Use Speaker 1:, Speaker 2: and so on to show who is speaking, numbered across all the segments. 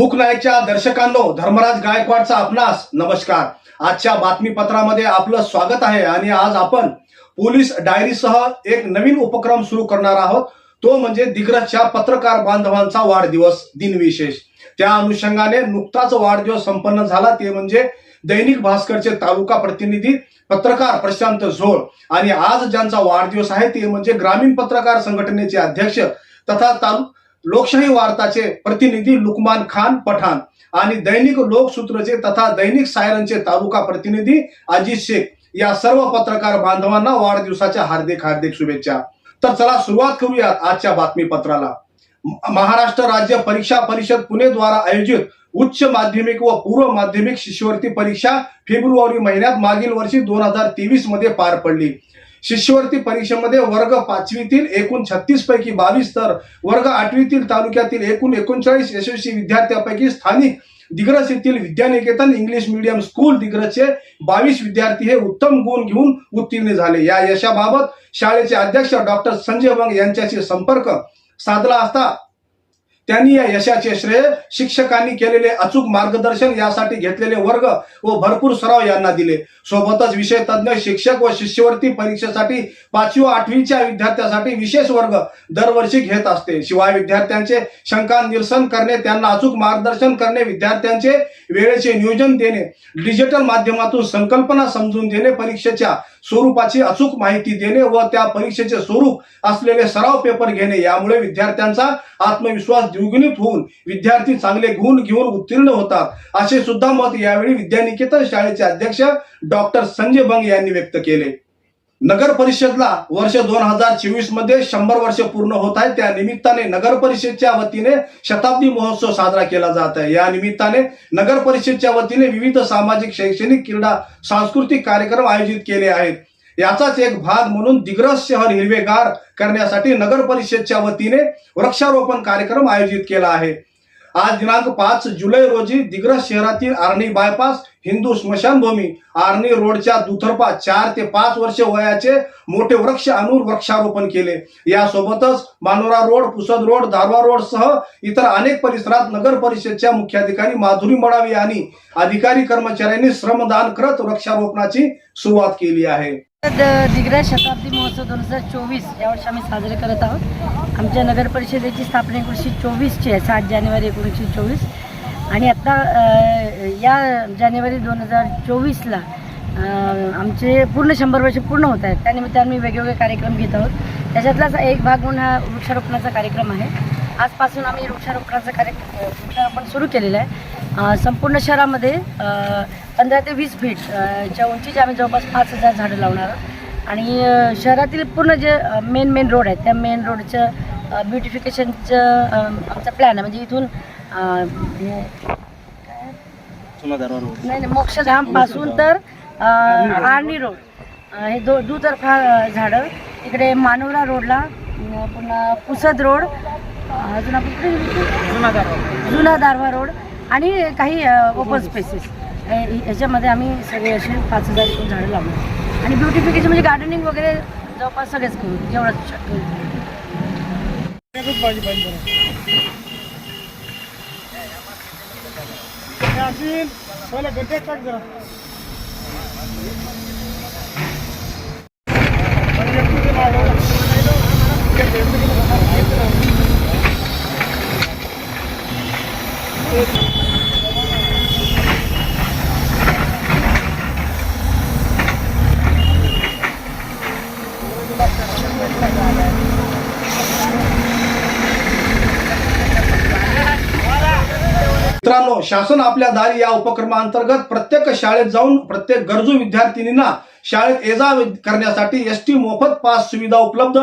Speaker 1: मूकनायकच्या दर्शकांनो धर्मराज गायकवाडचा आपणास नमस्कार. आजच्या बातमीपत्रामध्ये आपलं स्वागत आहे आणि आज आपण पोलीस डायरीसह एक नवीन उपक्रम सुरू करणार आहोत. तो म्हणजे दिग्रजच्या पत्रकार बांधवांचा वाढदिवस दिनविशेष. त्या अनुषंगाने नुकताच वाढदिवस संपन्न झाला. ते म्हणजे दैनिक भास्करचे तालुका प्रतिनिधी पत्रकार प्रशांत झोळ. आणि आज ज्यांचा वाढदिवस आहे ते म्हणजे ग्रामीण पत्रकार संघटनेचे अध्यक्ष तथा तालु लोकशाही वार्ताचे प्रतिनिधी लुकमान खान पठाण आणि दैनिक लोकसूत्रचे तथा दैनिक सायरनचे तालुका प्रतिनिधी अजित शेख या सर्व पत्रकार बांधवांना वाढदिवसाच्या हार्दिक हार्दिक शुभेच्छा. तर चला सुरुवात करूयात आजच्या बातमीपत्राला. महाराष्ट्र राज्य परीक्षा परिषद पुणे द्वारा आयोजित उच्च माध्यमिक व पूर्व माध्यमिक शिष्यवृत्ती परीक्षा फेब्रुवारी महिन्यात मागील वर्षी दोन हजार तेवीसमध्ये पार पडली. शिष्यवृत्ती परीक्षेमध्ये वर्ग पाचवीतील एकूण छत्तीस पैकी बावीस तर वर्ग आठवीतील तालुक्यातील एकूण एकोणचाळीस यशस्वी विद्यार्थ्यांपैकी स्थानिक दिग्रस येथील विद्यानिकेतन इंग्लिश मीडियम स्कूल दिग्रसचे बावीस विद्यार्थी हे उत्तम गुण घेऊन उत्तीर्ण झाले. या यशाबाबत शाळेचे अध्यक्ष डॉक्टर संजय बंग यांच्याशी संपर्क साधला असता त्यांनी या यशाचे श्रेय शिक्षकांनी केलेले अचूक मार्गदर्शन यासाठी घेतलेले वर्ग व भरपूर सराव यांना दिले. सोबतच विषय तज्ज्ञ शिक्षक व शिष्यवृत्ती परीक्षेसाठी पाचवी व आठवीच्या विद्यार्थ्यांसाठी विशेष वर्ग दरवर्षी घेत असते. शिवाय विद्यार्थ्यांचे शंका निरसन करणे त्यांना अचूक मार्गदर्शन करणे विद्यार्थ्यांचे वेळेचे नियोजन देणे डिजिटल माध्यमातून संकल्पना समजून देणे परीक्षेच्या स्वरूपाची अचूक माहिती देणे व त्या परीक्षेचे स्वरूप असलेले सराव पेपर घेणे यामुळे विद्यार्थ्यांचा आत्मविश्वास द्विगुणित होऊन विद्यार्थी चांगले गुण घेऊन उत्तीर्ण होतात असे सुद्धा मत यावेळी विद्यानिकेतन शाळेचे अध्यक्ष डॉक्टर संजय बंग यांनी व्यक्त केले. नगर परिषदला वर्ष दोन हजार चोवीसमध्ये शंभर वर्ष पूर्ण होत आहे. त्या निमित्ताने नगर परिषदच्या वतीने शताब्दी महोत्सव साजरा केला जात आहे. या निमित्ताने नगर परिषदच्या वतीने विविध सामाजिक शैक्षणिक क्रीडा सांस्कृतिक कार्यक्रम आयोजित केले आहेत. याचाच एक भाग म्हणून दिग्रस शहर हिरवेगार करण्यासाठी नगर परिषदच्या वतीने वृक्षारोपण कार्यक्रम आयोजित केला आहे. आज दिनांक पाच जुलै रोजी दिग्रस शहरातील आर्णी बायपास हिंदू स्मशानभूमी आर्णी रोडच्या दुतर्फा चार ते पाच वर्ष वयाचे मोठे वृक्ष आणून वृक्षारोपण केले. यासोबतच Manora road Pusad road Darwa road सह इतर अनेक परिसरात नगर परिषदच्या मुख्याधिकारी माधुरी मडावी आणि अधिकारी कर्मचाऱ्यांनी श्रमदान करत वृक्षारोपणाची सुरुवात केली आहे.
Speaker 2: दिग्रज शताब्दी महोत्सव दोन हजार चोवीस या वर्षी आम्ही साजरे करत आहोत. आमच्या नगर परिषदेची स्थापना एकोणीसशे चोवीसची आहे सात जानेवारी एकोणीसशे चोवीस. आणि आत्ता या जानेवारी दोन हजार चोवीसला आमचे पूर्ण शंभर वर्ष पूर्ण होत आहेत. त्यानिमित्ताने आम्ही वेगवेगळे कार्यक्रम घेत आहोत. त्याच्यातलाच एक भाग म्हणून हा वृक्षारोपणाचा कार्यक्रम आहे. आजपासून आम्ही वृक्षारोपणाचा कार्यक्रम वृक्षारोपण सुरू केलेलं आहे. संपूर्ण शहरामध्ये पंधरा ते वीस फीट च्या उंचीचे आम्ही जवळपास पाच हजार झाडं लावणार. आहोत आणि शहरातील पूर्ण जे मेन मेन रोड आहेत त्या मेन रोडचं ब्युटिफिकेशनचं आमचा प्लॅन आहे. म्हणजे इथून नाही नाही मोक्षधामपासून तर आर्णी रोड हे दो दुतर्फा झाडं. इकडे मानोरा रोडला पुन्हा पुसद रोड अजून आपण? जुना दारवा रोड आणि काही ओपन स्पेसेस ह्याच्यामध्ये आम्ही सगळे असे पाच हजार झाडं लावणार आणि ब्युटिफिकेशन म्हणजे गार्डनिंग वगैरे जवळपास सगळेच करू. जेवढं शक्य
Speaker 1: मित्रांनो शासन आपल्या दारी या उपक्रमाअंतर्गत प्रत्येक शाळेत जाऊन प्रत्येक गरजू विद्यार्थिनींना शाळेत ये जा करण्यासाठी एस टी मोफत पास सुविधा उपलब्ध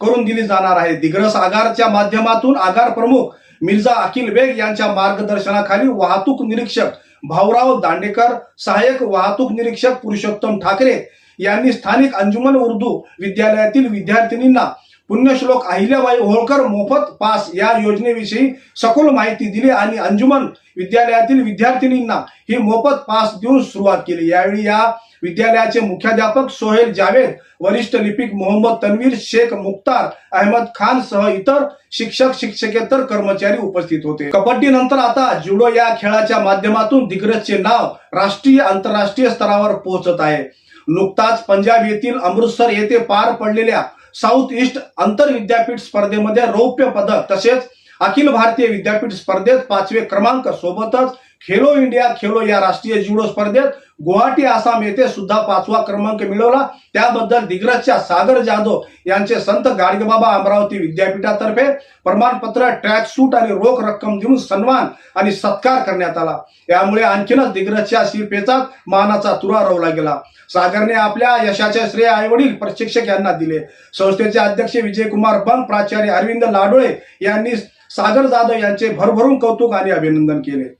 Speaker 1: करून दिली जाणार आहे. दिग्रस आगारच्या माध्यमातून आगार प्रमुख मिर्झा अखिल बेग यांच्या मार्गदर्शनाखाली वाहतूक निरीक्षक भाऊराव दांडेकर सहाय्यक वाहतूक निरीक्षक पुरुषोत्तम ठाकरे यांनी स्थानिक अंजुमन उर्दू विद्यालयातील विद्यार्थिनींना पुण्यश्लोक अहिल्याबाई होळकर मोफत पास या योजनेविषयी सखोल माहिती दिली आणि अंजुमन विद्यालयातील विद्यार्थिनींना ही मोफत पास देऊन सुरुवात केली. यावेळी या विद्यालयाचे मुख्याध्यापक सोहेल जावेद वरिष्ठ लिपिक मोहम्मद तन्वीर शेख मुख्तार अहमद खान सह इतर शिक्षक शिक्षकेतर कर्मचारी उपस्थित होते. कबड्डी नंतर आता जुडो या खेळाच्या माध्यमातून दिग्रजचे नाव राष्ट्रीय आंतरराष्ट्रीय स्तरावर पोहोचत आहे. नुकताच पंजाब येथील अमृतसर येथे पार पडलेल्या साऊथ ईस्ट आंतर विद्यापीठ स्पर्धेमध्ये रौप्य पदक तसेच अखिल भारतीय विद्यापीठ स्पर्धेत पाचवे क्रमांक सोबतच खेलो इंडिया खेलो या राष्ट्रीय जुडो स्पर्धेत गुवाहाटी आसाम येथे सुद्धा पाचवा क्रमांक मिळवला. त्याबद्दल दिग्रजच्या सागर जाधव यांचे संत गाडगेबाबा अमरावती विद्यापीठातर्फे प्रमाणपत्र ट्रॅक सूट आणि रोख रक्कम देऊन सन्मान आणि सत्कार करण्यात आला. यामुळे आणखीनच दिग्रजच्या शिरपेचात मानाचा तुरा रोवला गेला. सागरने आपल्या यशाचे श्रेय आईवडील प्रशिक्षक यांना दिले. संस्थेचे अध्यक्ष विजयकुमार बंग प्राचार्य अरविंद लाडोळे यांनी सागर जाधव यांचे भरभरून कौतुक आणि अभिनंदन केले.